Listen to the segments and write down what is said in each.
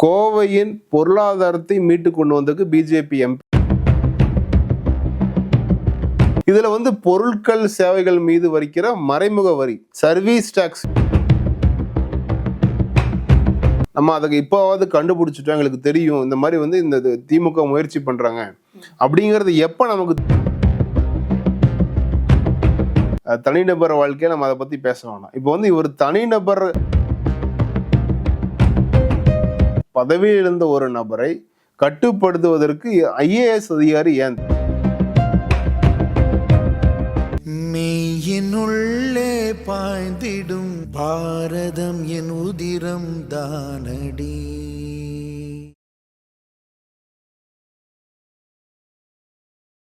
கோவையின் பொருளாதாரத்தை மீட்டு கொண்டு வந்ததுக்கு பிஜேபி எம்பி இதுல வந்து பொருட்கள் சேவைகள் மீது வரிக்கிற மறைமுக வரி சர்வீஸ் டாக்ஸ் நம்ம அதுக்கு இப்போவாவது கண்டுபிடிச்சிட்டோம் எங்களுக்கு தெரியும். இந்த மாதிரி வந்து இந்த திமுக முயற்சி பண்றாங்க அப்படிங்கிறது எப்ப நமக்கு தனிநபர் வாழ்க்கையை நம்ம அதை பத்தி பேச வேணாம் இப்போ வந்து இவர் தனிநபர் பதவியில் இருந்த ஒரு நபரை கட்டுப்படுத்துவதற்கு ஐஏஎஸ் அதிகாரி ஏன்? மெய்யினுள்ளே பாய்ந்திடும் பாரதம் என் உதிரம் தானடி.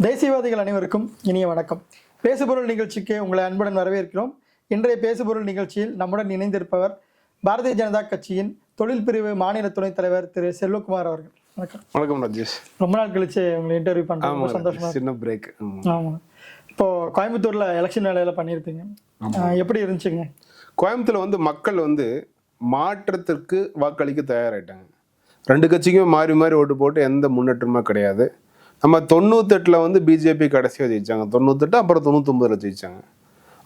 தேசியவாதிகள் அனைவருக்கும் இனிய வணக்கம். பேசுபொருள் நிகழ்ச்சிக்கு உங்களை அன்புடன் வரவேற்கிறோம். இன்றைய பேசுபொருள் நிகழ்ச்சியில் நம்முடன் இணைந்திருப்பவர் பாரதிய ஜனதா கட்சியின் தொழில் பிரிவு மாநில துணைத் தலைவர் திரு செல்வகுமார் அவர்கள். வணக்கம். வணக்கம் ராஜேஷ். ரொம்ப நாள் கழிச்சு உங்களை இன்டர்வியூ பண்றேன் ரொம்ப சந்தோஷமா. சின்ன பிரேக் ஆமா இப்போ கோயம்புத்தூர்ல எலெக்ஷன் வேலையில பண்ணியிருப்பீங்க. எப்படி இருந்துச்சுங்க? கோயம்புத்தூர்ல வந்து மக்கள் வந்து மாற்றத்திற்கு வாக்களிக்க தயாராயிட்டாங்க. ரெண்டு கட்சிக்கும் மாறி மாறி ஓட்டு போட்டு எந்த முன்னேற்றமும் கிடையாது. நம்ம தொண்ணூத்தெட்டில் வந்து பிஜேபி கடைசியாக ஜெயிச்சாங்க. தொண்ணூத்தெட்டு அப்புறம் தொண்ணூத்தொம்பதில் ஜெயிச்சாங்க.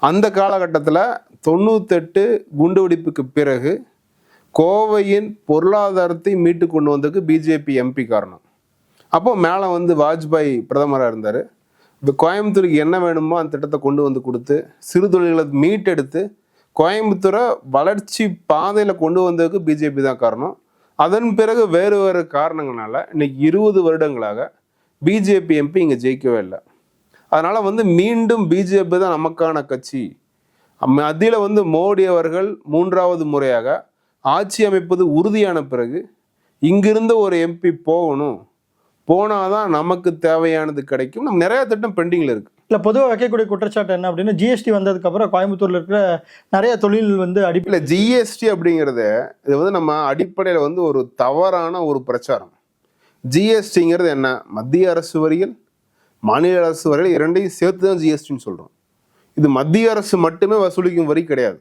அந்த காலகட்டத்தில் தொண்ணூத்தெட்டு குண்டுவெடிப்புக்கு பிறகு கோவையின் பொருளாதாரத்தை மீட்டு கொண்டு வந்ததுக்கு பிஜேபி எம்பி காரணம். அப்போ மேலே வந்து வாஜ்பாய் பிரதமராக இருந்தார். இந்த கோயம்புத்தூருக்கு என்ன வேணுமோ அந்த திட்டத்தை கொண்டு வந்து கொடுத்து சிறு தொழில்களை மீட்டெடுத்து கோயம்புத்தூரை வளர்ச்சி பாதையில் கொண்டு வந்ததுக்கு பிஜேபி தான் காரணம். அதன் பிறகு வேறு வேறு காரணங்களால் இன்னைக்கு இருபது வருடங்களாக பிஜேபி எம்பி இங்கே ஜெயிக்கவே இல்லை. அதனால வந்து மீண்டும் பிஜேபி தான் நமக்கான கட்சி. மத்தியில் வந்து மோடி அவர்கள் மூன்றாவது முறையாக ஆட்சி அமைப்பது உறுதியான பிறகு இங்கிருந்த ஒரு எம்பி போகணும். போனாதான் நமக்கு தேவையானது கிடைக்கும். நம்ம நிறைய திட்டம் பெண்டிங்ல இருக்கு. இல்ல பொதுவாக வைக்கக்கூடிய குற்றச்சாட்டு என்ன அப்படின்னு ஜிஎஸ்டி வந்ததுக்கு அப்புறம் கோயம்புத்தூர்ல இருக்கிற நிறைய தொழில் வந்து அடி இல்ல ஜிஎஸ்டி அப்படிங்கிறத இது வந்து நம்ம அடிப்படையில் வந்து ஒரு தவறான ஒரு பிரச்சாரம். ஜிஎஸ்டிங்கிறது என்ன? மத்திய அரசு வரிகள் மாநில அரசு வரையில் இரண்டையும் சேர்த்து தான் ஜிஎஸ்டின்னு சொல்கிறோம் இது மத்திய அரசு மட்டுமே வசூலிக்கும் வரி கிடையாது.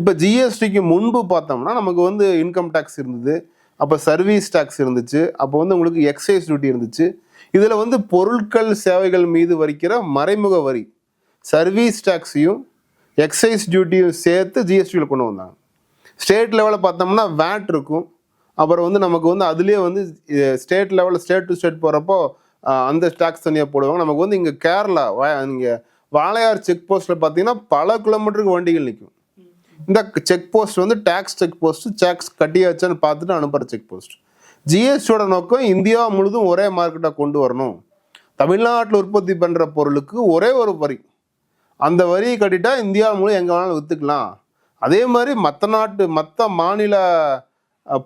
இப்போ ஜிஎஸ்டிக்கு முன்பு பார்த்தோம்னா நமக்கு வந்து இன்கம் டேக்ஸ் இருந்தது அப்போ சர்வீஸ் டேக்ஸ் இருந்துச்சு அப்போ வந்து உங்களுக்கு எக்ஸைஸ் டியூட்டி இருந்துச்சு. இதில் வந்து பொருட்கள் சேவைகள் மீது வரிக்கிற மறைமுக வரி சர்வீஸ் டேக்ஸையும் எக்ஸைஸ் டியூட்டியும் சேர்த்து ஜிஎஸ்டியில் கொண்டு வந்தாங்க. ஸ்டேட் லெவலில் பார்த்தோம்னா வேட் இருக்கும். அப்புறம் வந்து நமக்கு வந்து அதுலேயே வந்து ஸ்டேட் லெவலில் ஸ்டேட் டு ஸ்டேட் போகிறப்போ அந்த ஸ்டாக்ஸ் தனியாக போடுவாங்க. நமக்கு வந்து இங்கே கேரளா இங்கே வாளையார் செக் போஸ்ட்டில் பார்த்தீங்கன்னா பல கிலோமீட்டருக்கு வண்டிகள் நிற்கும் இந்த செக் போஸ்ட் வந்து டேக்ஸ் செக் போஸ்ட் டேக்ஸ் கட்டியாச்சான்னு பார்த்துட்டு அனுப்புகிற செக் போஸ்ட் ஜிஎஸ்டியோட நோக்கம் இந்தியா முழுதும் ஒரே மார்க்கெட்டாக கொண்டு வரணும். தமிழ்நாட்டில் உற்பத்தி பண்ணுற பொருளுக்கு ஒரே ஒரு வரி. அந்த வரியை கட்டிட்டா இந்தியா முழு எங்கே வேணாலும் விற்றுக்கலாம் அதே மாதிரி மற்ற நாட்டு மற்ற மாநில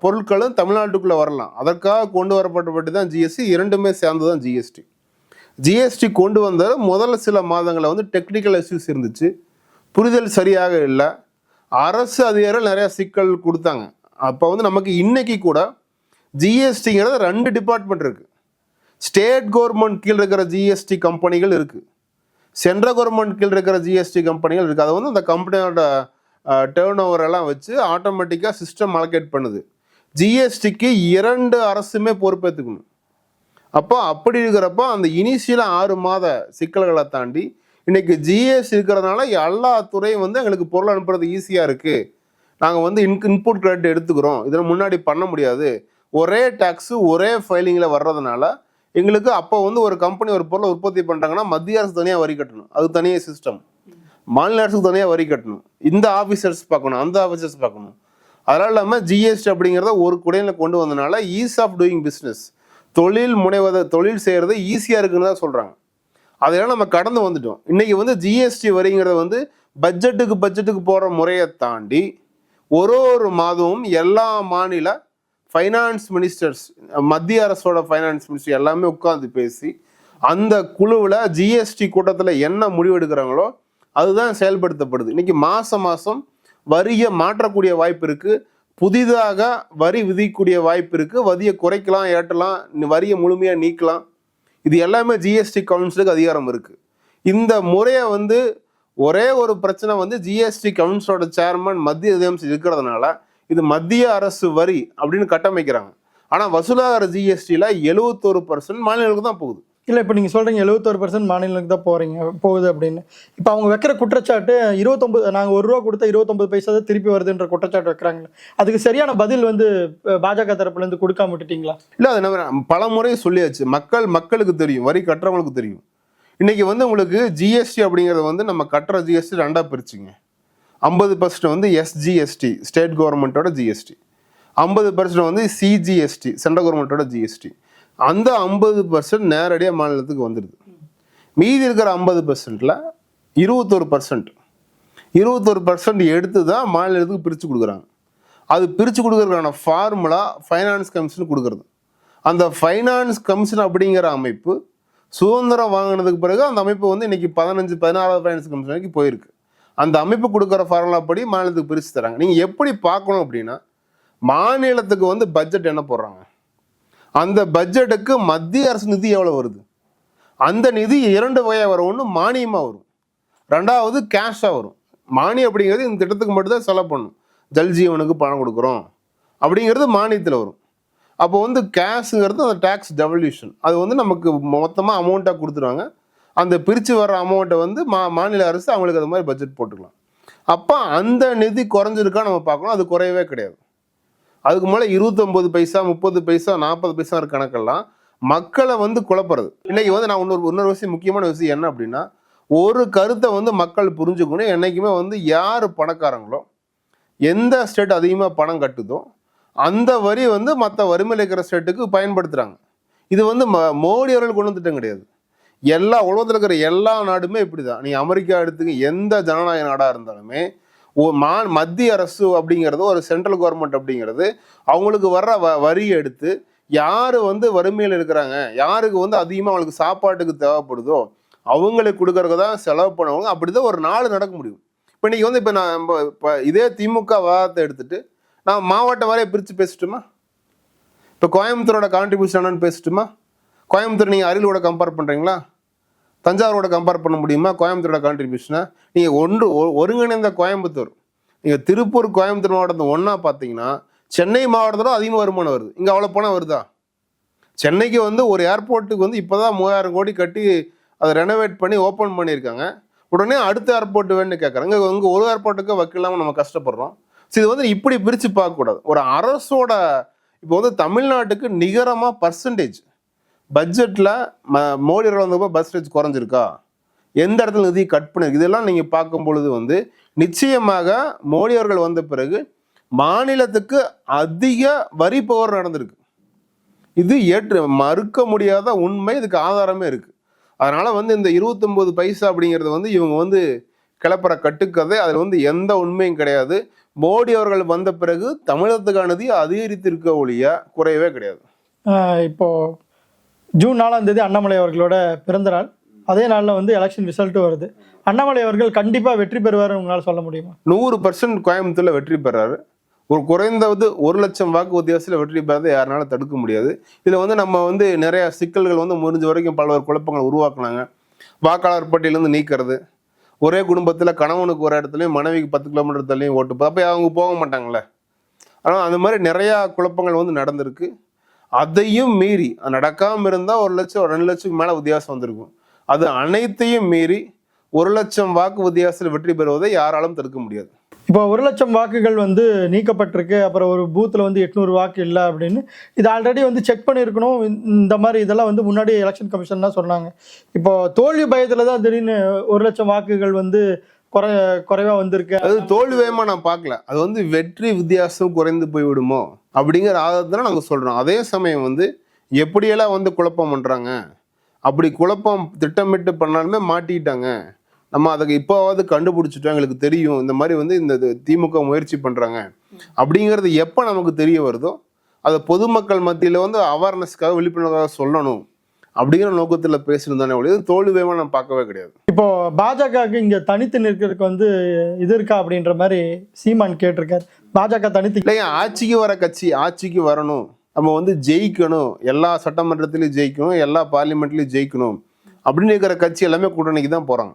பொருட்களும் தமிழ்நாட்டுக்குள்ளே வரலாம். அதற்காக கொண்டு வரப்பட்டபட்டு தான் ஜிஎஸ்டி இரண்டுமே சேர்ந்து தான் ஜிஎஸ்டி ஜிஎஸ்டி கொண்டு வந்த முதல்ல சில மாதங்களில் வந்து டெக்னிக்கல் இஷ்யூஸ் இருந்துச்சு. புரிதல் சரியாக இல்லை. அரசு அதிகாரிகள் நிறையா சிக்கல் கொடுத்தாங்க. அப்போ வந்து நமக்கு இன்றைக்கி கூட ஜிஎஸ்டிங்கிறது ரெண்டு டிபார்ட்மெண்ட் இருக்குது ஸ்டேட் கவர்மெண்ட் கீழ் இருக்கிற ஜிஎஸ்டி கம்பெனிகள் இருக்குது சென்ட்ரல் கவர்மெண்ட் கீழ் இருக்கிற ஜிஎஸ்டி கம்பெனிகள் இருக்குது அதை வந்து அந்த கம்பெனியோட டேர்ன் ஓவர் எல்லாம் வச்சு ஆட்டோமேட்டிக்காக சிஸ்டம் அலோகேட் பண்ணுது. ஜிஎஸ்டிக்கு இரண்டு அரசுமே பொறுப்பேற்றுக்கணும் அப்போ அப்படி இருக்கிறப்ப அந்த இனிஷியலாக ஆறு மாத சிக்கல்களை தாண்டி இன்னைக்கு ஜிஎஸ்டி இருக்கிறதுனால எல்லா துறையும் வந்து எங்களுக்கு பொருள் அனுப்புறது ஈஸியாக இருக்குது நாங்கள் வந்து இன் இன்புட் கிரெடிட் எடுத்துக்கிறோம். இதில் முன்னாடி பண்ண முடியாது. ஒரே டேக்ஸு ஒரே ஃபைலிங்கில் வர்றதுனால எங்களுக்கு அப்போ வந்து ஒரு கம்பெனி ஒரு பொருளை உற்பத்தி பண்ணுறாங்கன்னா மத்திய அரசு தனியாக வரி கட்டணும். அது தனியாக சிஸ்டம் மாநில அரசுக்கு தனியாக வரி கட்டணும். இந்த ஆஃபீஸர்ஸ் பார்க்கணும் அந்த ஆஃபீஸர்ஸ் பார்க்கணும். அதனால் இல்லாமல் ஜிஎஸ்டி அப்படிங்கிறத ஒரு குடையில் கொண்டு வந்தனால ஈஸ் ஆஃப் டூயிங் பிஸ்னஸ் தொழில் முனைவதை தொழில் செய்கிறது ஈஸியாக இருக்குன்னு தான் சொல்கிறாங்க அதெல்லாம் நம்ம கடந்து வந்துட்டோம். இன்றைக்கி வந்து ஜிஎஸ்டி வரிங்கிறத வந்து பட்ஜெட்டுக்கு பட்ஜெட்டுக்கு போகிற முறையை தாண்டி ஒரு ஒரு மாதமும் எல்லா மாநில ஃபைனான்ஸ் மினிஸ்டர்ஸ் மத்திய அரசோட ஃபைனான்ஸ் மினிஸ்டர் எல்லாமே உட்காந்து பேசி அந்த குழுவில் ஜிஎஸ்டி கூட்டத்தில் என்ன முடிவு எடுக்கிறாங்களோ அதுதான் செயல்படுத்தப்படுது. இன்றைக்கி மாதம் மாதம் வரியை மாற்றக்கூடிய வாய்ப்பு இருக்குது புதிதாக வரி விதிக்கக்கூடிய வாய்ப்பு இருக்குது வரியை குறைக்கலாம் ஏற்றலாம் வரியை முழுமையாக நீக்கலாம். இது எல்லாமே ஜிஎஸ்டி கவுன்சிலுக்கு அதிகாரம் இருக்குது இந்த முறையை வந்து ஒரே ஒரு பிரச்சனை வந்து ஜிஎஸ்டி கவுன்சிலோட சேர்மன் மத்திய நிதியமைச்சர் இருக்கிறதுனால இது மத்திய அரசு வரி அப்படின்னு கட்டமைக்கிறாங்க. ஆனால் வசூலாகிற ஜிஎஸ்டியில் எழுபத்தொரு பர்சன்ட் மாநிலங்களுக்கு தான் போகுது. இல்லை இப்போ நீங்கள் சொல்கிறீங்க எழுபத்தோரு பர்சன்ட் மாநிலங்களுக்கு தான் போகிறீங்க போகுது அப்படின்னு. இப்போ அவங்க வைக்கிற குற்றச்சாட்டு இருபத்தொம்பது நாங்கள் ஒரு ரூபா கொடுத்தா இருபத்தொம்பது பைசா தான் திருப்பி வருதுன்ற குற்றச்சாட்டு வைக்கிறாங்களே அதுக்கு சரியான பதில் வந்து பாஜக தரப்புலேருந்து கொடுக்காம விட்டுட்டீங்களா? இல்லை அது நம்ம பல முறை சொல்லியாச்சு. மக்கள் மக்களுக்கு தெரியும் வரி கட்டுறவங்களுக்கு தெரியும். இன்றைக்கி வந்து உங்களுக்கு ஜிஎஸ்டி அப்படிங்கிறத வந்து நம்ம கட்டுற ஜிஎஸ்டி ரெண்டாக பிரிச்சுங்க. ஐம்பது பர்சன்ட் வந்து எஸ்ஜிஎஸ்டி ஸ்டேட் கவர்மெண்ட்டோட ஜிஎஸ்டி ஐம்பது பர்சன்ட் வந்து சிஜிஎஸ்டி சென்ட்ரல் கவர்மெண்ட்டோட ஜிஎஸ்டி அந்த ஐம்பது பர்சன்ட் நேரடியாக மாநிலத்துக்கு வந்துடுது மீதி இருக்கிற ஐம்பது பர்சன்ட்டில் இருபத்தொரு பர்சன்ட் இருபத்தொரு பர்சன்ட் எடுத்து தான் மாநிலத்துக்கு பிரித்து கொடுக்குறாங்க. அது பிரித்து கொடுக்கறதுக்கான ஃபார்முலா ஃபைனான்ஸ் கமிஷன் கொடுக்குறது. அந்த ஃபைனான்ஸ் கமிஷன் அப்படிங்கிற அமைப்பு சுதந்திரம் வாங்கினதுக்கு பிறகு அந்த அமைப்பு வந்து இன்னைக்கு பதினஞ்சு பதினாறாவது ஃபைனான்ஸ் கமிஷன் வரைக்கும் போயிருக்கு. அந்த அமைப்பு கொடுக்குற ஃபார்முலா படி மாநிலத்துக்கு பிரித்து தராங்க. நீங்கள் எப்படி பார்க்கணும் அப்படின்னா மாநிலத்துக்கு வந்து பட்ஜெட் என்ன போடுறாங்க? அந்த பட்ஜெட்டுக்கு மத்திய அரசு நிதி எவ்வளோ வருது? அந்த நிதி இரண்டு வகையாக வரும். ஒன்று மானியமாக வரும். ரெண்டாவது கேஷாக வரும். மானியம் அப்படிங்கிறது இந்த திட்டத்துக்கு மட்டும்தான் செலவு பண்ணும். ஜல் ஜீவனுக்கு பணம் கொடுக்குறோம். அப்படிங்கிறது மானியத்தில் வரும். அப்போ வந்து கேஷுங்கிறது அந்த டேக்ஸ் டெவல்யூஷன் அது வந்து நமக்கு மொத்தமாக அமௌண்ட்டாக கொடுத்துருவாங்க. அந்த பிரித்து வர்ற அமௌண்ட்டை வந்து மா மாநில அரசு அவங்களுக்கு அது மாதிரி பட்ஜெட் போட்டுக்கலாம். அப்போ அந்த நிதி குறைஞ்சிருக்கா நம்ம பார்க்கணும். அது குறையவே கிடையாது. அதுக்கு மேலே இருபத்தொம்பது பைசா முப்பது பைசா நாற்பது பைசா கணக்கெல்லாம் மக்களை வந்து குழப்புறது. இன்னைக்கு வந்து நான் இன்னொரு இன்னொரு விஷயம் முக்கியமான விஷயம் என்ன அப்படின்னா ஒரு கருத்தை வந்து மக்கள் புரிஞ்சுக்கணும். என்னைக்குமே வந்து யார் பணக்காரங்களோ எந்த ஸ்டேட் அதிகமாக பணம் கட்டுதோ அந்த வரி வந்து மற்ற வறுமையில் இருக்கிற ஸ்டேட்டுக்கு பயன்படுத்துகிறாங்க இது வந்து ம மோடி அவர்கள் கொண்டு வந்துட்டம் கிடையாது. எல்லா உலகத்தில் இருக்கிற எல்லா நாடுமே இப்படி தான் நீ அமெரிக்கா எடுத்துக்க எந்த ஜனநாயக நாடாக இருந்தாலுமே மா மத்திய அரசு அப்படிங்கிறது ஒரு சென்ட்ரல் கவர்மெண்ட் அப்படிங்கிறது அவங்களுக்கு வர்ற வ வரியை எடுத்து யார் வந்து வறுமையில் இருக்கிறாங்க யாருக்கு வந்து அதிகமாக அவங்களுக்கு சாப்பாட்டுக்கு தேவைப்படுதோ அவங்களுக்கு கொடுக்கறதுக்கு தான் செலவு பண்ணுவாங்க. அப்படி தான் ஒரு நாள் நடக்க முடியும். இப்போ இன்றைக்கி வந்து இப்போ நான் இப்போ இதே திமுக வாதத்தை எடுத்துகிட்டு நான் மாவட்ட வரைய பிரித்து பேசட்டுமா? இப்போ கோயம்புத்தூரோட கான்ட்ரிபியூஷன் என்னன்னு பேசட்டுமா? கோயம்புத்தூர் நீங்கள் அரியலோட கம்பேர் பண்ணுறீங்களா தஞ்சாவூரோட கம்பேர் பண்ண முடியுமா? கோயம்புத்தூரோட கான்ட்ரிபியூஷனை நீங்கள் ஒன்று ஒ- ஒருங்கிணைந்த கோயம்புத்தூர். நீங்கள் திருப்பூர் கோயம்புத்தூர் மாவட்டத்தை ஒன்றா பார்த்தீங்கன்னா சென்னை மாவட்டத்தோட அதிகமாக வருமானம் வருது. இங்கே அவ்வளோ பணம் வருதா? சென்னைக்கு வந்து ஒரு ஏர்போர்ட்டுக்கு வந்து இப்போ தான் மூவாயிரம் கோடி கட்டி அதை ரெனோவேட் பண்ணி ஓப்பன் பண்ணியிருக்காங்க. உடனே அடுத்த ஏர்போர்ட் வேணும்னு கேட்குறாங்க இங்கே ஒரு ஏர்போர்ட்டுக்கு வக்கில்லாமல் நம்ம கஷ்டப்படுறோம். ஸோ இது வந்து இப்படி பிரித்து பார்க்கக்கூடாது. ஒரு அரசோட இப்போ வந்து தமிழ்நாட்டுக்கு நிகரமாக பர்சன்டேஜ் பட்ஜெட்டில் ம மோடி அவர்கள் வந்தப்போ பர்சன்டேஜ் குறைஞ்சிருக்கா? எந்த இடத்துல நிதி கட் பண்ணிருக்கு இதெல்லாம் நீங்கள் பார்க்கும் பொழுது வந்து நிச்சயமாக மோடி அவர்கள் வந்த பிறகு மாநிலத்துக்கு அதிக வரி போர் நடந்திருக்கு. இது ஏற்று மறுக்க முடியாத உண்மை இதுக்கு ஆதாரமே இருக்குது அதனால் வந்து இந்த 29 பைசா அப்படிங்கிறது வந்து இவங்க வந்து கிளப்புற கட்டுக்கதை. அதில் வந்து எந்த உண்மையும் கிடையாது. மோடி அவர்கள் வந்த பிறகு தமிழகத்துக்கான அதிகரித்திருக்க ஒழிய குறையவே கிடையாது. இப்போது இப்போ ஜூன் நாலாம் தேதி அண்ணாமலை அவர்களோட பிறந்த நாள் அதே நாளில் வந்து எலெக்ஷன் ரிசல்ட்டும் வருது. அண்ணாமலை அவர்கள் கண்டிப்பாக வெற்றி பெறுவார் உங்களால் சொல்ல முடியுமா? நூறு பர்சன்ட் கோயம்புத்தூரில் வெற்றி பெறாரு. ஒரு குறைந்தது ஒரு லட்சம் வாக்கு வித்தியாசத்தில் வெற்றி பெறதை யாருனாலும் தடுக்க முடியாது. இதில் வந்து நம்ம வந்து நிறைய சிக்கல்கள் வந்து முடிஞ்ச வரைக்கும் பல்வேறு குழப்பங்கள் உருவாக்குனாங்க. வாக்காளர் பட்டியலேருந்து நீக்கிறது. ஒரே குடும்பத்தில் கணவனுக்கு ஒரு இடத்துலையும் மனைவிக்கு பத்து கிலோமீட்டர் தள்ளியும் ஓட்டு அப்போ அவங்க போக மாட்டாங்களே ஆனால் அந்த மாதிரி நிறையா குழப்பங்கள் வந்து நடந்திருக்கு. அதையும் மீறி அது நடக்காம இருந்தால் ஒரு லட்சம் ரெண்டு லட்சத்துக்கு மேலே வித்தியாசம் வந்திருக்கும். அது அனைத்தையும் மீறி ஒரு லட்சம் வாக்கு வித்தியாசத்தில் வெற்றி பெறுவதை யாராலும் தடுக்க முடியாது. இப்போ ஒரு லட்சம் வாக்குகள் வந்து நீக்கப்பட்டிருக்கு அப்புறம் ஒரு பூத்தில் வந்து எட்நூறு வாக்கு இல்லை அப்படின்னு இது ஆல்ரெடி வந்து செக் பண்ணியிருக்கணும். இந்த- இந்த மாதிரி இதெல்லாம் வந்து முன்னாடி எலெக்ஷன் கமிஷன் தான் சொன்னாங்க. இப்போ தோல்வி பயத்தில் தான் திடீர்னு ஒரு லட்சம் வாக்குகள் வந்து குறை குறைவா வந்திருக்கு. அது தோல்வியமா நான் பார்க்கல. அது வந்து வெற்றி வித்தியாசம் குறைந்து போய்விடுமோ? அப்படிங்கிற ஆதாரத்தில் நாங்கள் சொல்கிறோம் அதே சமயம் வந்து எப்படியெல்லாம் வந்து குழப்பம் பண்ணுறாங்க அப்படி குழப்பம் திட்டமிட்டு பண்ணாலுமே மாட்டிக்கிட்டாங்க. நம்ம அதுக்கு இப்போவாவது கண்டுபிடிச்சிட்டோம். எங்களுக்கு தெரியும். இந்த மாதிரி வந்து இந்த திமுக முயற்சி பண்ணுறாங்க அப்படிங்கிறது எப்போ நமக்கு தெரிய வருதோ அதை பொதுமக்கள் மத்தியில் வந்து அவேர்னஸ்க்காக விழிப்புணர்வாக சொல்லணும். அப்படிங்கிற நோக்கத்தில் பேசியிருந்தானே ஒழிய தோல்வியமாக நான் பார்க்கவே கிடையாது. இப்போ பாஜகவுக்கு இங்கே தனித்து நிற்கிறதுக்கு வந்து இது இருக்கா அப்படின்ற மாதிரி சீமான் கேட்டிருக்காரு. பாஜக தனித்து இல்லைங்க ஆட்சிக்கு வர கட்சி ஆட்சிக்கு வரணும். நம்ம வந்து ஜெயிக்கணும். எல்லா சட்டமன்றத்திலையும் ஜெயிக்கணும். எல்லா பார்லிமெண்ட்லையும் ஜெயிக்கணும். அப்படின்னு இருக்கிற கட்சி எல்லாமே கூட்டணிக்கு தான் போகிறாங்க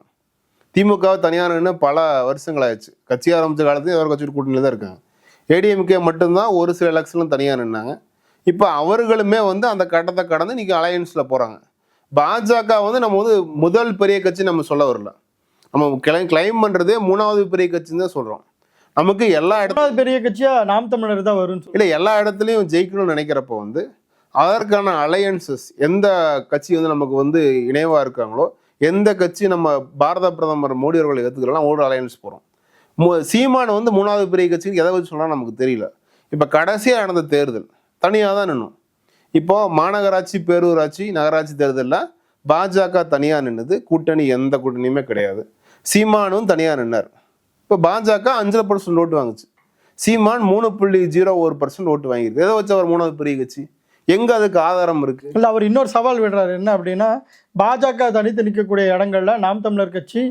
திமுக தனியார் பல வருஷங்கள் ஆயிடுச்சு. கட்சி ஆரம்பித்த காலத்தையும் ஒரு கட்சி கூட்டணியில் தான் இருக்காங்க. ஏடிஎம்கே மட்டும்தான் ஒரு சில எலெக்ஷனும் தனியாக நின்னாங்க. இப்போ அவர்களுமே வந்து அந்த கட்டத்தை கடந்து இன்னைக்கு அலையன்ஸ்ல போறாங்க. பாஜக வந்து நம்ம வந்து முதல் பெரிய கட்சி நம்ம சொல்ல வரல. நம்ம கிளை கிளைம் பண்றதே மூணாவது பெரிய கட்சின்னு தான் சொல்றோம். நமக்கு எல்லா இடத்துல பெரிய கட்சியா நாம் தமிழர் தான் சொல்லி இல்லை எல்லா இடத்துலையும் ஜெயிக்கணும்னு நினைக்கிறப்போ வந்து அதற்கான அலையன்சஸ் எந்த கட்சி வந்து நமக்கு வந்து இணைவாக இருக்காங்களோ எந்த கட்சி நம்ம பாரத பிரதமர் மோடி அவர்களை ஏற்றுக்கலாம் ஒரு அலையன்ஸ் போகிறோம் சீமான் வந்து மூணாவது பெரிய கட்சிக்கு எதை வச்சு சொல்லலாம் நமக்கு தெரியல. இப்போ கடைசியாக நடந்த தேர்தல் தனியாக தான் நின்னும். இப்போ மாநகராட்சி பேரூராட்சி நகராட்சி தேர்தலில் பாஜக தனியாக நின்றுது கூட்டணி எந்த கூட்டணியுமே கிடையாது. சீமானும் தனியாக நின்னார். இப்போ பாஜக அஞ்சரை பர்சன்ட் ஓட்டு வாங்குச்சு. சீமான் மூணு புள்ளி ஜீரோ ஒரு பர்சன்ட் ஓட்டு வாங்கியிருக்கு. எதை வச்சு அவர் மூணாவது பெரிய கட்சி எங்க அதுக்கு ஆதாரம் இருக்கு? இல்ல அவர் இன்னொரு சவால் விடுறாரு. என்ன அப்படின்னா பாஜக தனித்து நிற்கக்கூடிய இடங்கள்ல நாம் தமிழர் கட்சி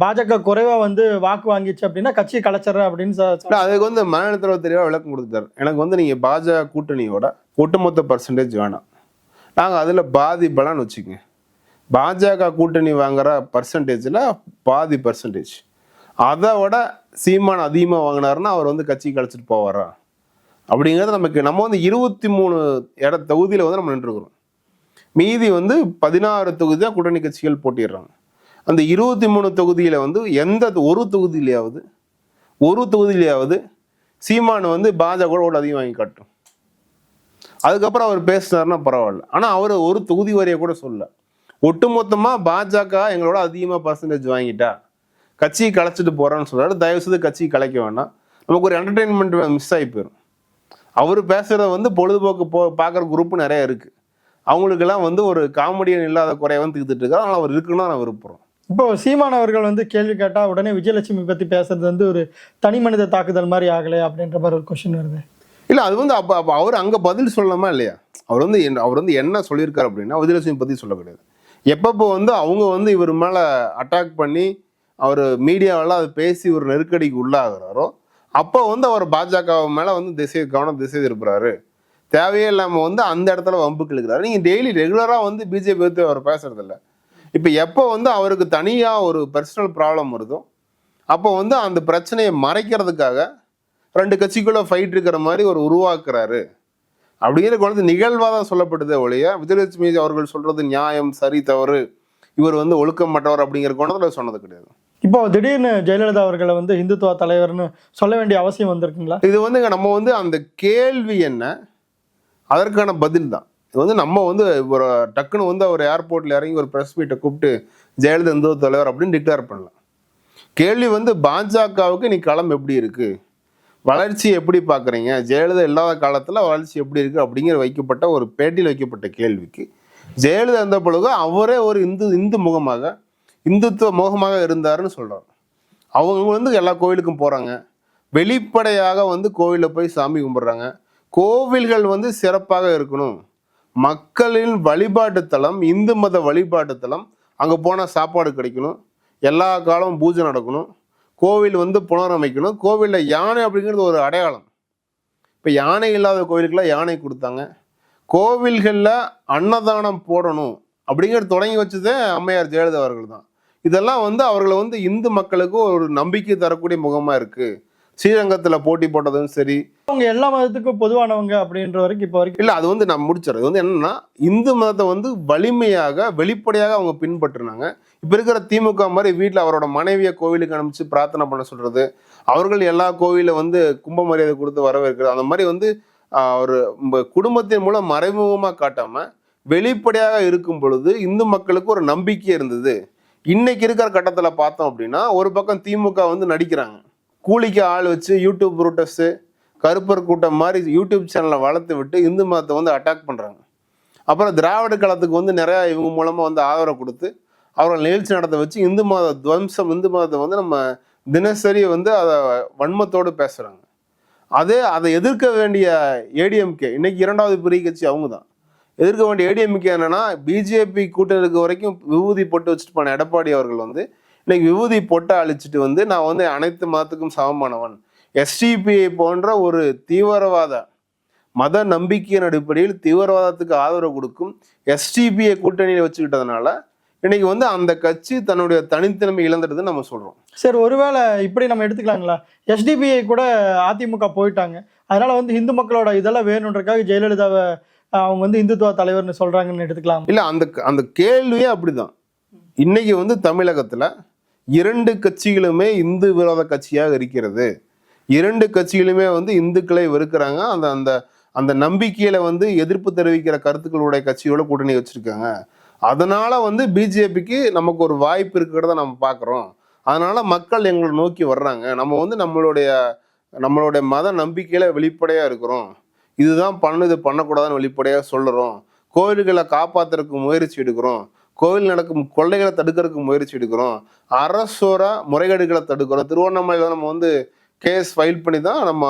பாஜக குறைவாக வந்து வாக்கு வாங்கிச்சு அப்படின்னா கட்சியை கலைச்சிடுறேன் அப்படின்னு அதுக்கு வந்து மாநில தலைவர் தெளிவாக விளக்கம் கொடுத்தாரு எனக்கு வந்து நீங்கள் பாஜக கூட்டணியோட ஒட்டுமொத்த பர்சன்டேஜ் வேணாம். நாங்கள் அதில் பாதி பலன்னு வச்சுக்கோங்க. பாஜக கூட்டணி வாங்குற பர்சன்டேஜில் பாதி பர்சன்டேஜ் அதை விட சீமான் அதிகமாக வாங்கினாருன்னா அவர் வந்து கட்சி கழிச்சிட்டு போவாரா? அப்படிங்கிறது நமக்கு நம்ம வந்து இருபத்தி மூணு இட தொகுதியில் வந்து நம்ம நின்றுக்கிறோம் மீதி வந்து பதினாறு தொகுதி தான் கூட்டணி கட்சிகள் போட்டிடுறாங்க. அந்த இருபத்தி மூணு தொகுதியில் வந்து எந்த ஒரு தொகுதியிலையாவது ஒரு தொகுதியிலையாவது சீமான் வந்து பாஜக ஓட்டு அதிகம் வாங்கி காட்டும். அதுக்கப்புறம் அவர் பேசினாருன்னா பரவாயில்ல. ஆனால் அவர் ஒரு தொகுதி வரைய கூட சொல்ல ஒட்டுமொத்தமாக பாஜக எங்களோட அதிகமாக பர்சன்டேஜ் வாங்கிட்டா கட்சியை கலைச்சிட்டு போகிறான்னு சொல்கிறாரு தயவுசெய்து கட்சியை கலைக்க வேண்டாம் நமக்கு ஒரு என்டர்டெயின்மெண்ட் மிஸ் ஆகி போயிடும் அவர் பேசுகிறத வந்து பொழுதுபோக்கு போ பார்க்குற குரூப்பு நிறைய இருக்குது அவங்களுக்கெல்லாம் வந்து ஒரு காமெடியன் இல்லாத குறைய வந்து தீர்த்துட்டு இருக்காரு. அதனால் அவர் இருக்குன்னு நான் விரும்புகிறோம் இப்போ சீமான் அவர்கள் வந்து கேள்வி கேட்டால் உடனே விஜயலட்சுமி பற்றி பேசுறது வந்து ஒரு தனி மனித தாக்குதல் மாதிரி ஆகலை அப்படின்ற மாதிரி ஒரு கொஷின் வருது. இல்லை அது வந்து அப்ப அப்போ அவர் அங்கே பதில் சொல்லலாமா இல்லையா? அவர் வந்து என்ன- அவர் வந்து என்ன சொல்லியிருக்காரு அப்படின்னா விஜயலட்சுமி பற்றி சொல்ல கிடையாது. எப்பப்போ வந்து அவங்க வந்து இவர் மேலே அட்டாக் பண்ணி அவர் மீடியாவெல்லாம் அது பேசி ஒரு நெருக்கடிக்கு உள்ளாகிறாரோ அப்போ வந்து அவர் பாஜக மேலே வந்து திசை கவனம் திசை திருப்புறாரு. தேவையே இல்லாமல் வந்து அந்த இடத்துல வம்பு கிழக்கிறாரு நீங்கள் டெய்லி ரெகுலராக வந்து பிஜேபி பற்றி அவர் பேசுறது இப்போ எப்போ வந்து அவருக்கு தனியா ஒரு பர்சனல் ப்ராப்ளம் வருதோ அப்போ வந்து அந்த பிரச்சனையை மறைக்கிறதுக்காக ரெண்டு கட்சிக்குள்ள ஃபைட் இருக்கிற மாதிரி ஒரு உருவாக்குறாரு. அப்படிங்கிற குழந்தை நிகழ்வாக தான் சொல்லப்படுதே ஒழிய விஜயலட்சுமி அவர்கள் சொல்றது நியாயம் சரி தவறு இவர் வந்து ஒழுக்கமற்றவர் அப்படிங்கிற குணத்துல சொன்னது கிடையாது. இப்போ திடீர்னு ஜெயலலிதா அவர்களை வந்து இந்துத்துவ தலைவர்னு சொல்ல வேண்டிய அவசியம் வந்திருக்குங்களா? இது வந்து நம்ம வந்து அந்த கேள்வி என்ன அதற்கான பதில் தான். இது வந்து நம்ம வந்து ஒரு டக்குன்னு வந்து அவர் ஏர்போர்ட்ல இறங்கி ஒரு ப்ரெஸ் மீட்டை கூப்பிட்டு ஜெயலலிதா இந்து தலைவர் அப்படின்னு டிக்ளேர் பண்ணலாம் கேள்வி வந்து பாஜகவுக்கு நீ களம் எப்படி இருக்கு? வளர்ச்சி எப்படி பார்க்குறீங்க? ஜெயலலிதா இல்லாத காலத்தில் வளர்ச்சி எப்படி இருக்கு அப்படிங்கிற வைக்கப்பட்ட ஒரு பேட்டியில் வைக்கப்பட்ட கேள்விக்கு ஜெயலலிதா இருந்த பொழுது அவரே ஒரு இந்து இந்து முகமாக இந்துத்துவ முகமாக இருந்தாருன்னு சொல்கிறார் அவங்க வந்து எல்லா கோவிலுக்கும் போகிறாங்க வெளிப்படையாக வந்து கோவிலில் போய் சாமி கும்பிட்றாங்க. கோவில்கள் வந்து சிறப்பாக இருக்கணும். மக்களின் வழிபாட்டு தலம் இந்து மத வழிபாட்டு தலம் அங்கே போனால் சாப்பாடு கிடைக்கணும். எல்லா காலமும் பூஜை நடக்கணும். கோவில் வந்து புனரமைக்கணும். கோவிலில் யானை அப்படிங்கிறது ஒரு அடையாளம். இப்போ யானை இல்லாத கோவிலுக்கெல்லாம் யானை கொடுத்தாங்க. கோவில்களில் அன்னதானம் போடணும் அப்படிங்கிறது தொடங்கி வச்சதே அம்மையார் ஜெயலலிதா அவர்கள் தான். இதெல்லாம் வந்து அவர்களை வந்து இந்து மக்களுக்கு ஒரு நம்பிக்கை தரக்கூடிய முகமாக இருக்குது ஸ்ரீரங்கத்தில் போட்டி போட்டதும் சரி அவங்க எல்லா மதத்துக்கும் பொதுவானவங்க அப்படின்ற வரைக்கும் இப்போ வரைக்கும் இல்லை அது வந்து நான் முடிச்சிடறேன் வந்து என்னன்னா இந்து மதத்தை வந்து வலிமையாக வெளிப்படையாக அவங்க பின்பற்றினாங்க. இப்போ இருக்கிற திமுக மாதிரி வீட்டில் அவரோட மனைவியை கோவிலுக்கு அனுப்பிச்சு பிரார்த்தனை பண்ண சொல்றது அவர்கள் எல்லா கோவிலில் வந்து கும்ப மரியாதை கொடுத்து வரவேற்கிறது அந்த மாதிரி வந்து ஒரு குடும்பத்தின் மூலம் மறைமுகமாக காட்டாமல் வெளிப்படையாக இருக்கும் பொழுது இந்து மக்களுக்கு ஒரு நம்பிக்கை இருந்தது. இன்னைக்கு இருக்கிற கட்டத்தில் பார்த்தோம் அப்படின்னா ஒரு பக்கம் திமுக வந்து நடிக்கிறாங்க. கூலிக்கு ஆள் வச்சு யூடியூப் ப்ரூட்டஸ்ஸு கருப்பர் கூட்டம் மாதிரி யூடியூப் சேனலை வளர்த்து விட்டு இந்து மதத்தை வந்து அட்டாக் பண்ணுறாங்க அப்புறம் திராவிட களத்துக்கு வந்து நிறையா இவங்க மூலமாக வந்து ஆதரவு கொடுத்து அவர்கள் நிகழ்ச்சி நடத்த வச்சு இந்து மத துவம்சம் இந்து மதத்தை வந்து நம்ம தினசரி வந்து அதை வன்மத்தோடு பேசுகிறாங்க அதே அதை எதிர்க்க வேண்டிய ஏடிஎம்கே இன்னைக்கு இரண்டாவது பெரிய கட்சி அவங்க தான் எதிர்க்க வேண்டிய ஏடிஎம்கே என்னன்னா பிஜேபி கூட்டணி இருக்க வரைக்கும் விபூதி போட்டு வச்சுட்டு போன எடப்பாடி அவர்கள் வந்து இன்னைக்கு விபூதி பொட்டை அழிச்சிட்டு வந்து நான் வந்து அனைத்து மதத்துக்கும் சமமானவன். எஸ்டிபிஐ போன்ற ஒரு தீவிரவாத மத நம்பிக்கையின் அடிப்படையில் தீவிரவாதத்துக்கு ஆதரவு கொடுக்கும் எஸ்டிபிஐ கூட்டணியில் வச்சுக்கிட்டதுனால இன்னைக்கு வந்து அந்த கட்சி தன்னுடைய தனித்தன்மை இழந்துடுதுன்னு நம்ம சொல்றோம். சரி ஒருவேளை இப்படி நம்ம எடுத்துக்கலாங்களா? எஸ்டிபிஐ கூட அதிமுக போயிட்டாங்க. அதனால வந்து இந்து மக்களோட இதெல்லாம் வேணுன்றக்காக ஜெயலலிதாவை அவங்க வந்து இந்துத்துவ தலைவர்னு சொல்றாங்கன்னு எடுத்துக்கலாம். இல்ல அந்த அந்த கேள்வியே அப்படிதான். இன்னைக்கு வந்து தமிழகத்துல இரண்டு கட்சிகளுமே இந்து விரோத கட்சியாக இருக்கிறது. இரண்டு கட்சிகளுமே வந்து இந்துக்களை வெறுக்கிறாங்க. அந்த அந்த அந்த நம்பிக்கையில வந்து எதிர்ப்பு தெரிவிக்கிற கருத்துக்களுடைய கட்சியோட கூட்டணி வச்சிருக்காங்க. அதனால வந்து பிஜேபிக்கு நமக்கு ஒரு வாய்ப்பு இருக்கிறத நம்ம பார்க்குறோம் அதனால மக்கள் எங்களை நோக்கி வர்றாங்க. நம்ம வந்து நம்மளுடைய நம்மளுடைய மத நம்பிக்கையில வெளிப்படையா இருக்கிறோம். இதுதான் பண்ணு இது பண்ணக்கூடாதுன்னு வெளிப்படையா சொல்லுறோம். கோயில்களை காப்பாத்துறதுக்கு முயற்சி எடுக்கிறோம். கோவில் நடக்கும் கொள்ளைகளை தடுக்கிறதுக்கு முயற்சி எடுக்கிறோம். அரசோர முறைகேடுகளை தடுக்கிறோம். திருவண்ணாமலையில் நம்ம வந்து கேஸ் ஃபைல் பண்ணி தான் நம்ம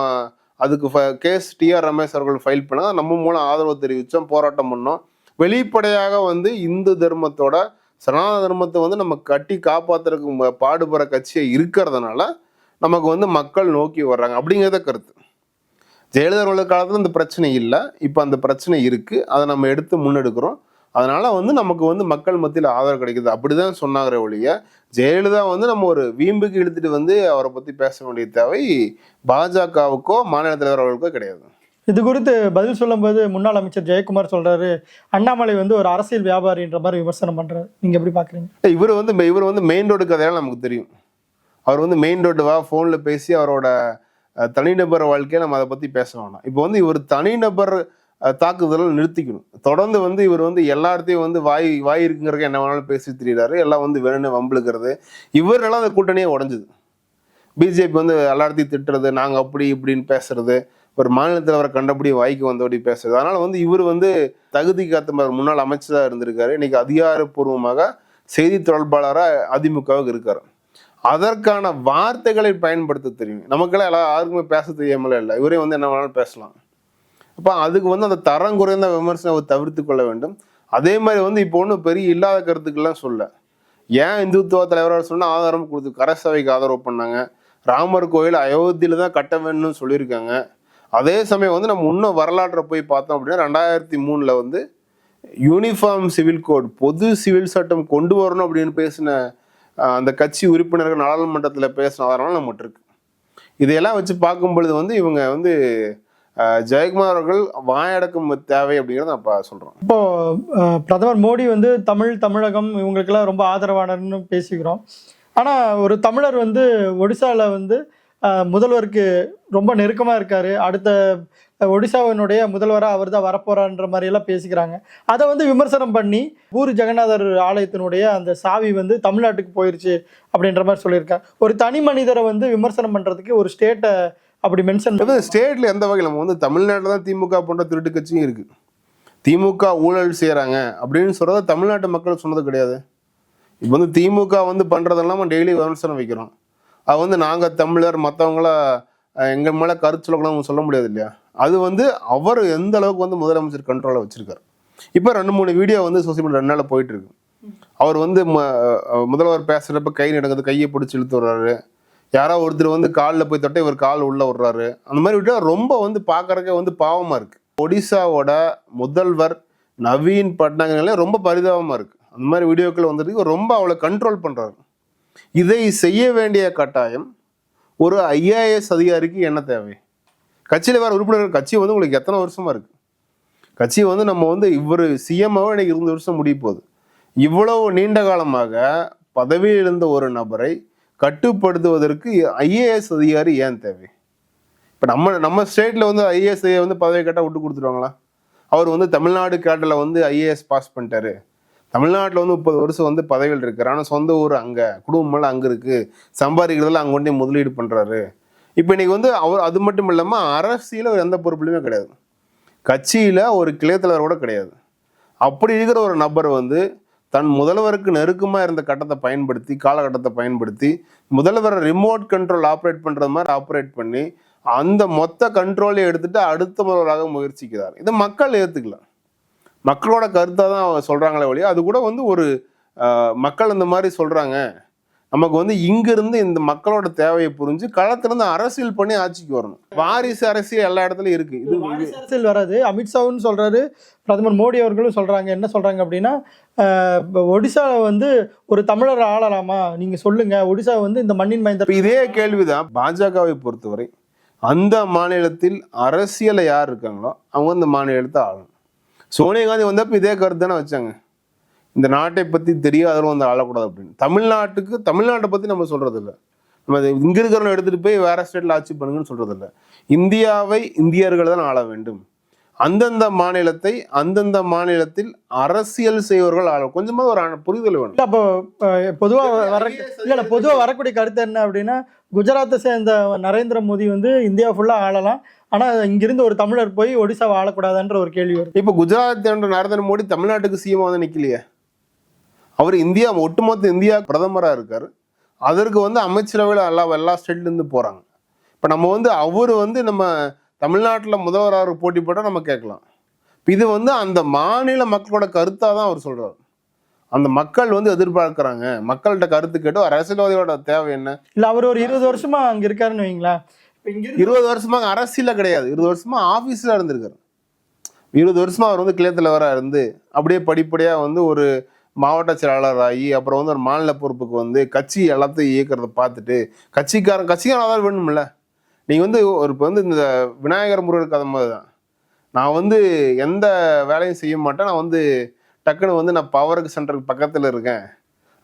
அதுக்கு கேஸ் டிஆர் ரமேஷ் அவர்கள் ஃபைல் பண்ணால் நம்ம மூலம் ஆதரவு தெரிவித்தோம் போராட்டம் பண்ணோம். வெளிப்படையாக வந்து இந்து தர்மத்தோட சனாதன தர்மத்தை வந்து நம்ம கட்டி காப்பாத்துறதுக்கு பாடுபடுற கட்சியை இருக்கிறதுனால நமக்கு வந்து மக்கள் நோக்கி வர்றாங்க. அப்படிங்கிறத கருத்து. ஜெயலலிதா அவர்கள் காலத்தில் இந்த பிரச்சனை இல்லை. இப்போ அந்த பிரச்சனை இருக்குது அதை நம்ம எடுத்து முன்னெடுக்கிறோம். அதனால வந்து நமக்கு வந்து மக்கள் மத்தியில் ஆதரவு கிடைக்குது. அப்படிதான் சொன்னாங்க ஒழிய ஜெயலலிதா வந்து நம்ம ஒரு வீம்புக்கு இழுத்துட்டு வந்து அவரை பத்தி பேச வேண்டிய தேவை பாஜகவுக்கோ மாநில தலைவர் அவர்களுக்கோ கிடையாது. இது குறித்து பதில் சொல்லும்போது முன்னாள் அமைச்சர் ஜெயக்குமார் சொல்றாரு அண்ணாமலை வந்து ஒரு அரசியல் வியாபாரின்ற மாதிரி விமர்சனம் பண்றாரு. நீங்க எப்படி பாக்குறீங்க? இவர் வந்து இவர் வந்து மெயின் ரோடு கதையெல்லாம் நமக்கு தெரியும். அவர் வந்து மெயின் ரோடு வா ஃபோனில் பேசி அவரோட தனிநபர் வாழ்க்கையை நம்ம அதை பற்றி பேச வேணாம். இப்போ வந்து இவர் தனிநபர் தாக்குதலை நிறுத்திக்கணும். தொடர்ந்து வந்து இவர் வந்து எல்லாத்தையும் வந்து வாய் வாய் இருக்குங்கிறக்க என்ன வேணாலும் பேசி திரியிறாரு. எல்லாம் வந்து வேணும்னு வம்பிழுக்கிறது. இவரெல்லாம் அந்த கூட்டணியே உடஞ்சுது. பிஜேபி வந்து எல்லாத்தையும் திட்டுறது நாங்கள் அப்படி இப்படின்னு பேசுறது. ஒரு மாநிலத்தில் அவரை கண்டபடி வாய்க்கு வந்தபடி பேசுறது. அதனால வந்து இவர் வந்து தகுதி காத்த முன்னாள் அமைச்சராக இருந்திருக்காரு. இன்னைக்கு அதிகாரப்பூர்வமாக செய்தி தொடர்பாளராக அதிமுகவுக்கு இருக்காரு. அதற்கான வார்த்தைகளை பயன்படுத்த தெரியும். நமக்கெல்லாம் எல்லா யாருக்குமே பேச தெரியாமலே இல்லை. இவரே வந்து என்ன வேணாலும் பேசலாம். அப்போ அதுக்கு வந்து அந்த தரம் குறைந்த விமர்சனம் அவர் தவிர்த்து கொள்ள வேண்டும். அதே மாதிரி வந்து இப்போ ஒன்றும் பெரிய இல்லாத கருத்துக்கள்லாம் சொல்ல. ஏன் இந்துத்துவ தலைவராக சொன்னால் ஆதாரம் கொடுத்து கரசபைக்கு ஆதரவு பண்ணாங்க? ராமர் கோயில் அயோத்தியில் தான் கட்ட வேணும்னு சொல்லியிருக்காங்க. அதே சமயம் வந்து நம்ம இன்னும் வரலாற்றை போய் பார்த்தோம் அப்படின்னா ரெண்டாயிரத்தி மூணில் வந்து யூனிஃபார்ம் சிவில் கோட் பொது சிவில் சட்டம் கொண்டு வரணும் அப்படின்னு பேசின அந்த கட்சி உறுப்பினர்கள் நாடாளுமன்றத்தில் பேசின ஆதாரம் நம்மகிட்ட இருக்கு. இதையெல்லாம் வச்சு பார்க்கும் பொழுது வந்து இவங்க வந்து ஜெயக்குமார் அவர்கள் வாயடக்கம் தேவை அப்படிங்கிறத நான் இப்போ சொல்கிறோம் இப்போ பிரதமர் மோடி வந்து தமிழ் தமிழகம் இவங்களுக்கெல்லாம் ரொம்ப ஆதரவானர்னு பேசிக்கிறோம். ஆனால் ஒரு தமிழர் வந்து ஒடிசாவில் வந்து முதல்வருக்கு ரொம்ப நெருக்கமாக இருக்கார். அடுத்த ஒடிசாவினுடைய முதல்வராக அவர் தான் வரப்போகிறான்ற மாதிரி எல்லாம் பேசிக்கிறாங்க. அதை வந்து விமர்சனம் பண்ணி பூரி ஜெகநாதர் ஆலயத்தினுடைய அந்த சாவி வந்து தமிழ்நாட்டுக்கு போயிடுச்சு அப்படின்ற மாதிரி சொல்லியிருக்காங்க. ஒரு தனி மனிதரை வந்து விமர்சனம் பண்ணுறதுக்கு ஒரு ஸ்டேட்டை அப்படி மென்ஷன் ஸ்டேட்டில் ஸ்டேட்ல எந்த வகையில்? நம்ம வந்து தமிழ்நாட்டில் தான் திமுக போன்ற திருட்டு கட்சியும் இருக்கு. திமுக ஊழல் செய்கிறாங்க அப்படின்னு சொல்றத தமிழ்நாட்டு மக்கள் சொன்னது கிடையாது. இப்போ வந்து திமுக வந்து பண்றதெல்லாம் நம்ம டெய்லி விமர்சனம் வைக்கிறோம். அது வந்து நாங்கள் தமிழர் மற்றவங்களாம் எங்கள் மேலே கருத்து சொல்லக்கூடாது சொல்ல முடியாது இல்லையா? அது வந்து அவர் எந்த அளவுக்கு வந்து முதலமைச்சர் கண்ட்ரோலில் வச்சிருக்காரு. இப்போ ரெண்டு மூணு வீடியோ வந்து சோசியல் மீடியா ரெண்டு நாள் போயிட்டு இருக்கு. அவர் வந்து ம- முதல்வர் பேசுறப்ப கை நடக்குது கையை பிடிச்சி இழுத்து வர்றாரு. யாரோ ஒருத்தர் வந்து காலில் போய் தொட்ட இவர் கால் உள்ளே விடுறாரு அந்த மாதிரி விட்டால் ரொம்ப வந்து பார்க்குறக்கே வந்து பாவமாக இருக்குது ஒடிசாவோட முதல்வர் நவீன் பட்நாயகங்களே ரொம்ப பரிதாபமாக இருக்குது அந்த மாதிரி வீடியோக்கள் வந்துட்டு ரொம்ப அவளை கண்ட்ரோல் பண்ணுறாரு இதை செய்ய வேண்டிய கட்டாயம் ஒரு ஐஏஎஸ் அதிகாரிக்கு என்ன தேவை? கட்சியில் வேறு உறுப்பினர்கள் கட்சி வந்து உங்களுக்கு எத்தனை வருஷமாக இருக்குது கட்சி வந்து நம்ம வந்து இவர் சிஎம்மாவே இன்னைக்கு இருபது வருஷம் முடிய போகுது. இவ்வளவு நீண்ட காலமாக பதவியில் இருந்த ஒரு நபரை கட்டுப்படுத்துவதற்கு ஐஏஎஸ் அதிகாரி ஏன் தேவை? இப்போ நம்ம நம்ம ஸ்டேட்டில் வந்து ஐஏஎஸ் வந்து பதவி கேட்டால் விட்டு கொடுத்துருவாங்களா? அவர் வந்து தமிழ்நாடு கேட்டல வந்து ஐஏஎஸ் பாஸ் பண்ணிட்டாரு. தமிழ்நாட்டில் வந்து முப்பது வருஷம் வந்து பதவியில் இருக்காரு. ஆனால் சொந்த ஊர் அங்கே குடும்பமெல்லாம் அங்கே இருக்குது சம்பாதிக்கிறதெல்லாம் அங்கே கொண்டே முதலீடு பண்ணுறாரு இப்போ இன்றைக்கி வந்து அவர் அது மட்டும் இல்லாமல் அரசியல் அவர் எந்த பொறுப்புலையுமே கிடையாது. கட்சியில் ஒரு கிளைத்தலைவர் கூட கிடையாது. அப்படி இருக்கிற ஒரு நபர் வந்து தன் முதல்வருக்கு நெருக்கமாக இருந்த கட்டத்தை பயன்படுத்தி காலகட்டத்தை பயன்படுத்தி முதல்வரை ரிமோட் கண்ட்ரோல் ஆப்ரேட் பண்ணுறது மாதிரி ஆப்ரேட் பண்ணி அந்த மொத்த கண்ட்ரோலை எடுத்துட்டு அடுத்த முதல்வராக முயற்சிக்கிறார். இதை மக்கள் ஏற்றுக்கலாம் மக்களோட கருத்தை தான் அவங்க சொல்கிறாங்களே வழியா அது கூட வந்து ஒரு மக்கள் இந்த மாதிரி சொல்கிறாங்க நமக்கு வந்து இங்கிருந்து இந்த மக்களோட தேவையை புரிஞ்சு களத்திலிருந்து அரசியல் பண்ணி ஆட்சிக்கு வரணும். வாரிசு அரசியல் எல்லா இடத்துலையும் இருக்கு. இது அரசியல் வராது. அமித்ஷாவும் சொல்றாரு பிரதமர் மோடி அவர்களும் சொல்றாங்க. என்ன சொல்றாங்க அப்படின்னா ஒடிசால வந்து ஒரு தமிழர் ஆளலாமா? நீங்க சொல்லுங்க. ஒடிசா வந்து இந்த மண்ணின் மைந்த இதே கேள்விதான் பாஜகவை பொறுத்தவரை. அந்த மாநிலத்தில் அரசியலில் யார் இருக்காங்களோ அவங்க அந்த மாநிலத்தை ஆளணும். சோனியா காந்தி வந்தப்போ இதே கருத்து தானே வச்சாங்க. இந்த நாட்டை பற்றி தெரியாதவரும் வந்து ஆளக்கூடாது அப்படின்னு. தமிழ்நாட்டுக்கு தமிழ்நாட்டை பற்றி நம்ம சொல்கிறது இல்லை நம்ம இங்க இருக்கிறவங்க எடுத்துகிட்டு போய் வேற ஸ்டேட்டில் ஆட்சி பண்ணுங்கன்னு சொல்கிறது இல்லை இந்தியாவை இந்தியர்கள் தான் ஆள வேண்டும். அந்தந்த மாநிலத்தை அந்தந்த மாநிலத்தில் அரசியல் செய்வர்கள் ஆள கொஞ்சமாக ஒரு புரிதல் வேணும். இல்ல அப்போ அஹ், பொதுவா வர இல்ல இல்ல பொதுவா வரக்கூடிய கருத்து என்ன அப்படின்னா குஜராத்தை சேர்ந்த நரேந்திர மோடி வந்து இந்தியா ஃபுல்லா ஆளலாம். ஆனா இங்கிருந்து ஒரு தமிழர் போய் ஒடிசாவை ஆளக்கூடாதுன்ற ஒரு கேள்வி வருது. இப்போ குஜராத் என்ற நரேந்திர மோடி தமிழ்நாட்டுக்கு சிஎம் வந்து நிக்கலையே. அவர் இந்தியா ஒட்டுமொத்த இந்தியா பிரதமராக இருக்காரு. அதற்கு வந்து அமைச்சரவையில் எல்லா எல்லா ஸ்டேட்லேருந்து போகிறாங்க இப்போ நம்ம வந்து அவர் வந்து நம்ம தமிழ்நாட்டில் முதல்வராக போட்டி போட்டால் நம்ம கேட்கலாம். இப்ப இது வந்து அந்த மாநில மக்களோட கருத்தாக தான் அவர் சொல்றாரு. அந்த மக்கள் வந்து எதிர்பார்க்கறாங்க. மக்கள்கிட்ட கருத்து கேட்டு ஒரு அரசியல்வாதியோட தேவை என்ன? இல்ல அவர் ஒரு இருபது வருஷமா அங்க இருக்காருன்னு வைங்களேன். இப்ப இங்க இருந்து இருபது வருஷமாக அரசியல கிடையாது. இருபது வருஷமா ஆஃபீஸில் இருந்திருக்காரு. இருபது வருஷமா அவர் வந்து கிளை தலைவராக இருந்து அப்படியே படிப்படியாக வந்து ஒரு மாவட்ட செயலாளர் ஆகி அப்புறம் வந்து ஒரு மாநில பொறுப்புக்கு வந்து கட்சி எல்லாத்தையும் இயக்கிறத பார்த்துட்டு கட்சிக்காரன் கட்சிக்காரன் அதான் வேணும்ல. நீங்கள் வந்து ஒரு இப்போ வந்து இந்த விநாயகர் முருகர் கதை மாதிரி தான். நான் வந்து எந்த வேலையும் செய்ய மாட்டேன். நான் வந்து டக்குன்னு வந்து நான் பவருக்கு சென்டருக்கு பக்கத்தில் இருக்கேன்.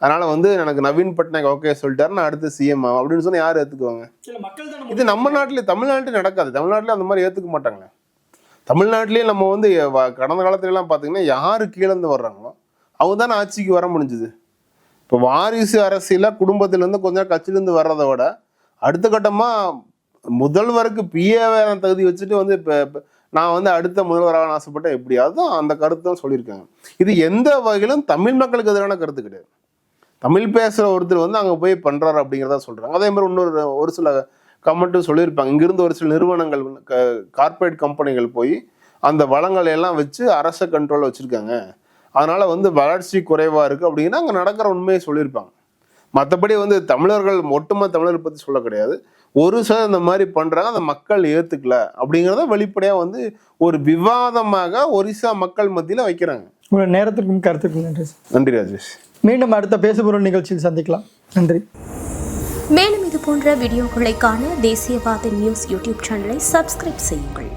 அதனால் வந்து எனக்கு நவீன் பட்நாயக் ஓகே சொல்லிட்டாரு. நான் அடுத்து சிஎம் அப்படின்னு சொன்னா யார் ஏற்றுக்குவாங்க தான் இது நம்ம நாட்டில் தமிழ்நாட்டில் நடக்காது. தமிழ்நாட்டில் அந்த மாதிரி ஏற்றுக்க மாட்டாங்களே. தமிழ்நாட்டிலேயே நம்ம வந்து கடந்த காலத்துல எல்லாம் பார்த்தீங்கன்னா யார் கீழேருந்து வர்றாங்களோ அவங்க தானே ஆட்சிக்கு வர முடிஞ்சுது. இப்போ வாரிசு அரசியல குடும்பத்திலேருந்து கொஞ்சம் கட்சியிலேருந்து வர்றதை விட அடுத்த கட்டமாக முதல்வருக்கு பிஏ தகுதி வச்சுட்டு வந்து இப்போ நான் வந்து அடுத்த முதல்வராக ஆசைப்பட்டேன் எப்படியாவது அந்த கருத்து தான் சொல்லியிருக்காங்க. இது எந்த வகையிலும் தமிழ் மக்களுக்கு எதிரான கருத்து கிடையாது. தமிழ் பேசுகிற ஒருத்தர் வந்து அங்கே போய் பண்ணுறாரு அப்படிங்கிறத சொல்கிறாங்க அதே மாதிரி இன்னொரு ஒரு சில கமெண்ட்டும் சொல்லியிருப்பாங்க. இங்கிருந்து ஒரு சில நிறுவனங்கள் கார்ப்பரேட் கம்பெனிகள் போய் அந்த வளங்களை எல்லாம் வச்சு அரச கண்ட்ரோலில் வச்சுருக்காங்க. அதனால வந்து வளர்ச்சி குறைவாக இருக்குது அப்படின்னா அங்கே நடக்கிற உண்மையை சொல்லியிருப்பாங்க. மற்றபடி வந்து தமிழர்கள் ஒட்டுமொத்த தமிழர் பற்றி சொல்ல கிடையாது. ஒரு சிலர் இந்த மாதிரி பண்ணுறாங்க அந்த மக்கள் ஏற்றுக்கல அப்படிங்கிறத வெளிப்படையாக வந்து ஒரு விவாதமாக ஒரிசா மக்கள் மத்தியில் வைக்கிறாங்க. உங்களோட நேரத்திற்கும் கருத்துக்கும் நன்றி. நன்றி ராஜேஷ். மீண்டும் அடுத்த பேசுபொருள் நிகழ்ச்சியில் சந்திக்கலாம். நன்றி. மேலும் இது போன்ற வீடியோக்களை காண தேசியவாத நியூஸ் யூடியூப் சேனலை சப்ஸ்கிரைப் செய்யுங்கள்.